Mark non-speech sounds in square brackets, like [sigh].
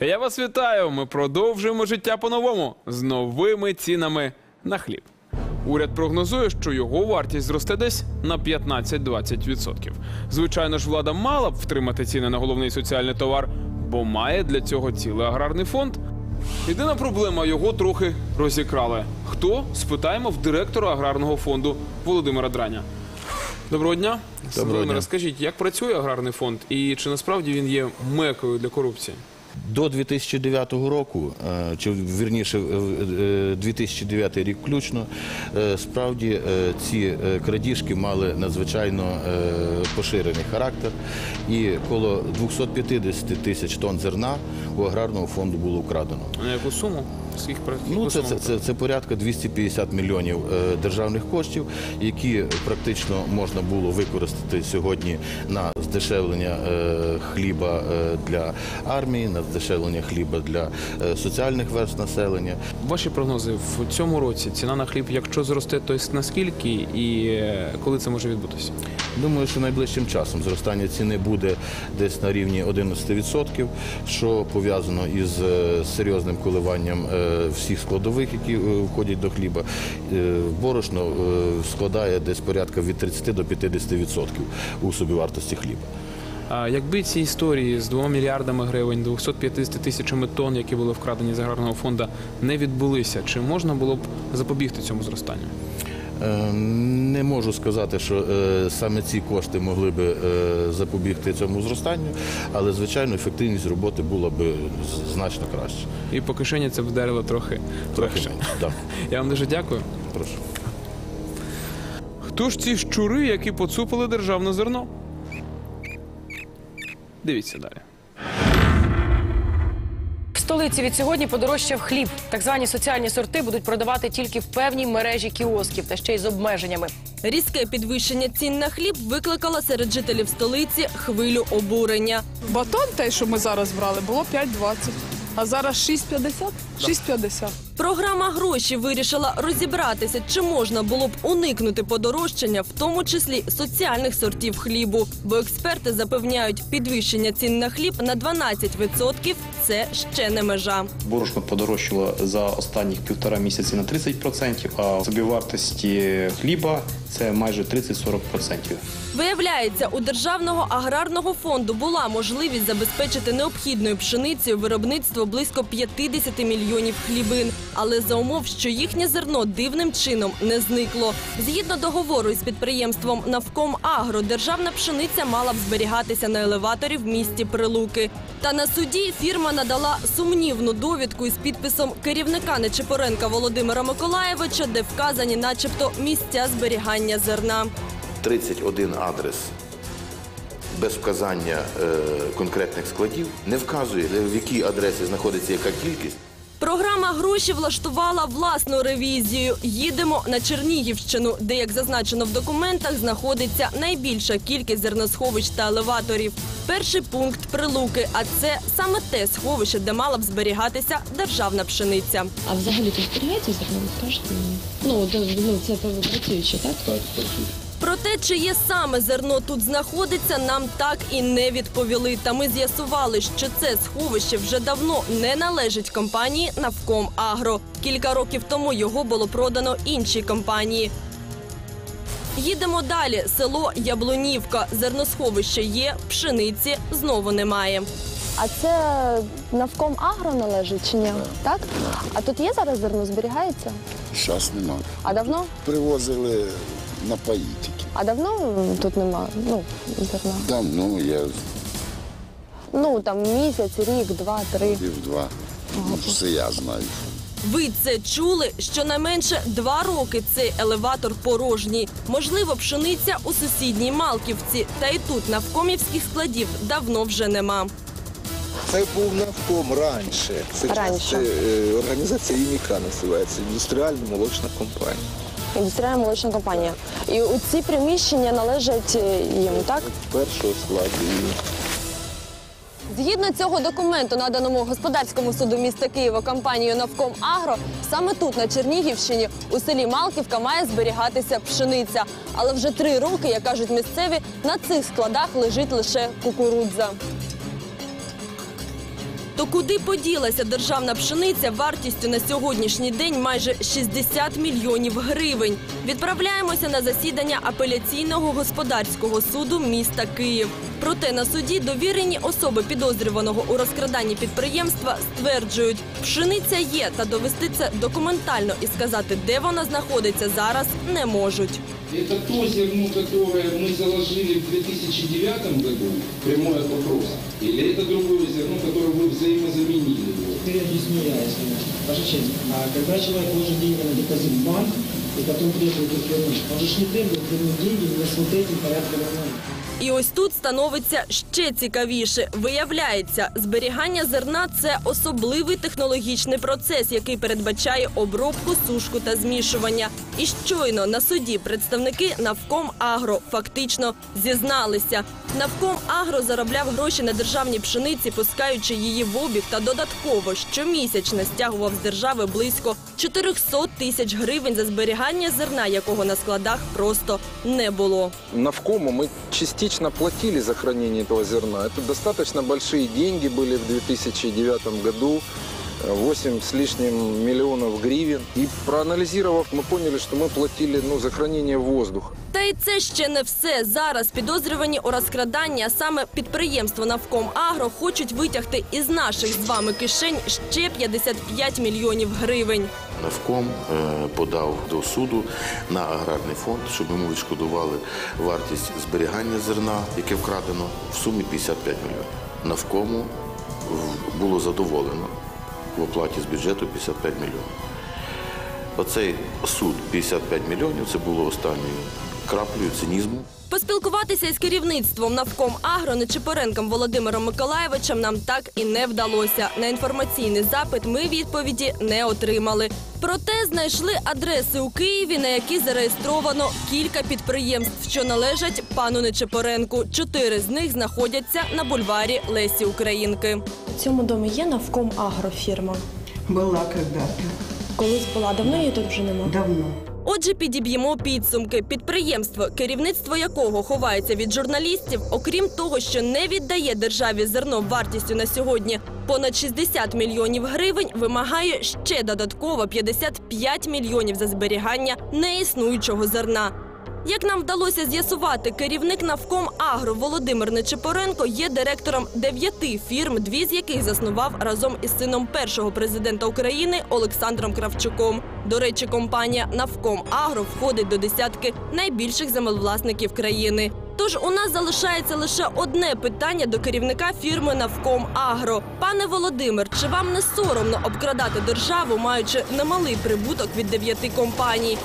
Я вас вітаю. Ми продовжуємо життя по-новому з новими цінами на хліб. Уряд прогнозує, що його вартість зросте десь на 15-20%. Звичайно ж, влада мала б втримати ціни на головний соціальний товар, бо має для цього цілий аграрний фонд. Єдина проблема його трохи розікрали. Хто? Спитаємо в директора аграрного фонду Володимира Драня. Доброго дня. Доброго дня. скажіть, як працює аграрний фонд і чи насправді він є мекою для корупції? До 2009 року, е, чи вірніше е, е, 2009 рік включно, е, справді е, ці е, крадіжки мали надзвичайно е, поширений характер, і коло 250 тисяч тонн зерна у аграрного фонду було вкрадено. На яку суму? Скільки Ну, це, це, це, це порядка 250 мільйонів е, державних коштів, які практично можна було використати сьогодні на здешевлення е, хліба е, для армії, на здешевлення хліба для е, соціальних верств населення. Ваші прогнози в цьому році ціна на хліб, якщо зросте, то наскільки і е, коли це може відбутися? Думаю, що найближчим часом зростання ціни буде десь на рівні 11%, що пов'язано із е, серйозним коливанням всіх складових, які входять до хліба. Борошно складає десь порядка від 30 до 50% у собівартості хліба. Якби ці історії з 2 мільярдами гривень, 250 тисячами тонн, які були вкрадені з аграрного фонду, не відбулися, чи можна було б запобігти цьому зростанню? Е, Не можу сказати, що е, саме ці кошти могли би е, запобігти цьому зростанню, але звичайно ефективність роботи була б значно краще. І по кишені це вдарило трохи Трохи. Так, [laughs] Я вам дуже дякую. прошу. Хто ж ці щури, які поцупили державне зерно? Дивіться далі. В столиці від сьогодні подорожчав хліб. Так звані соціальні сорти будуть продавати тільки в певній мережі кіосків та ще й з обмеженнями. Різке підвищення цін на хліб викликало серед жителів столиці хвилю обурення. Батон, те, що ми зараз брали, було 5,20. А зараз 6,50? 6,50. Програма гроші вирішила розібратися, чи можна було б уникнути подорожчання, в тому числі соціальних сортів хлібу. Бо експерти запевняють, підвищення цін на хліб на 12% – це ще не межа. Борошно подорожчало за останніх півтора місяці на 30%, а собівартості хліба це майже 30-40%. Виявляється, у державного аграрного фонду була можливість забезпечити необхідною пшеницею виробництво близько 50 мільйонів хлібин, але за умов, що їхнє зерно дивним чином не зникло. Згідно договору із підприємством Навком Агро, державна пшениця мала б зберігатися на елеваторі в місті Прилуки. Та на суді фірма надала сумнівну довідку із підписом керівника Нечипоренка Володимира Миколаєвича, де вказані, начебто, місця зберігання зерна. 31 адрес без вказання е, конкретних складів не вказує, в якій адресі знаходиться яка кількість. Програма гроші влаштувала власну ревізію. Їдемо на Чернігівщину, де, як зазначено в документах, знаходиться найбільша кількість зерносховищ та елеваторів. Перший пункт прилуки, а це саме те сховище, де мала б зберігатися державна пшениця. А взагалі тут зберігається зерно, скажете мені? Ну, ну це працююче, так? Так, Про те, чиє саме зерно тут знаходиться, нам так і не відповіли. Та ми з'ясували, що це сховище вже давно не належить компанії Навком Агро. Кілька років тому його було продано іншій компанії. Їдемо далі. Село Яблунівка. Зерносховище є, пшениці знову немає. А це навком агро належить чи ні? Так? А тут є зараз зерно зберігається? Зараз нема. А давно? Привозили напої тільки. А давно тут нема ну, зерна? Давно я Ну там місяць, рік, два, три. пів два. Ну, Все я знаю. Ви це чули? Щонайменше два роки цей елеватор порожній. Можливо, пшениця у сусідній Малківці. Та й тут навкомівських складів давно вже нема. Це був навком раніше. Це Раніше. це, е, організація ІМІК називається індустріальна молочна компанія. Індустріальна молочна компанія. І у ці приміщення належать е, їм, так? Першого складу. Згідно цього документу, наданому господарському суду міста Києва компанією Навком Агро, саме тут, на Чернігівщині, у селі Малківка має зберігатися пшениця. Але вже три роки, як кажуть місцеві, на цих складах лежить лише кукурудза. То куди поділася державна пшениця вартістю на сьогоднішній день майже 60 мільйонів гривень? Відправляємося на засідання апеляційного господарського суду міста Київ. Проте на суді довірені особи підозрюваного у розкраданні підприємства стверджують, пшениця є та довести це документально і сказати, де вона знаходиться зараз, не можуть. Это то зерно, которое мы заложили в 2009 году, прямой вопрос, или это другое зерно, которое вы взаимозаменили? его? Теперь объясню я, если можно. Ваша честь, а когда человек ложит деньги на депозит в банк, и потом требует их вернуть, он же ж не требует вернуть деньги не с вот этим порядком нормально. І ось тут становиться ще цікавіше. Виявляється, зберігання зерна це особливий технологічний процес, який передбачає обробку, сушку та змішування. І щойно на суді представники Навком Агро фактично зізналися. Навком Агро заробляв гроші на державній пшениці, пускаючи її в обіг та додатково щомісячно стягував з держави близько 400 тисяч гривень за зберігання зерна, якого на складах просто не було. Навкому мы частично платили за хранение этого зерна. Это достаточно большие деньги были в 2009 году. 8 с лишним миллионов гривен. И проанализировав, мы поняли, что мы платили ну, за хранение воздуха. Та й це ще не все. Зараз підозрювані у розкраданні, а саме підприємство Навком Агро хочуть витягти із наших з вами кишень ще 55 мільйонів гривень. Навком е, подав до суду на аграрний фонд, щоб йому відшкодували вартість зберігання зерна, яке вкрадено, в сумі 55 мільйонів. Навкому було задоволено в оплаті з бюджету 55 мільйонів. Оцей суд 55 мільйонів це було останньою краплею цинізму. Поспілкуватися із керівництвом Навком Агро Нечипоренком Володимиром Миколаєвичем нам так і не вдалося. На інформаційний запит ми відповіді не отримали. Проте знайшли адреси у Києві, на які зареєстровано кілька підприємств, що належать пану Нечипоренку. Чотири з них знаходяться на бульварі Лесі Українки. У цьому домі є навком агрофірма. Была когда-то. Колись була, давно її тут вже нема. Давно. Отже, підіб'ємо підсумки. Підприємство, керівництво якого ховається від журналістів, окрім того, що не віддає державі зерно вартістю на сьогодні понад 60 мільйонів гривень, вимагає ще додатково 55 мільйонів за зберігання неіснуючого зерна. Як нам вдалося з'ясувати, керівник Навком Агро Володимир Нечипоренко є директором дев'яти фірм, дві з яких заснував разом із сином першого президента України Олександром Кравчуком. До речі, компанія Навком Агро входить до десятки найбільших землевласників країни. Тож у нас залишається лише одне питання до керівника фірми Навком Агро. Пане Володимир, чи вам не соромно обкрадати державу, маючи немалий прибуток від дев'яти компаній?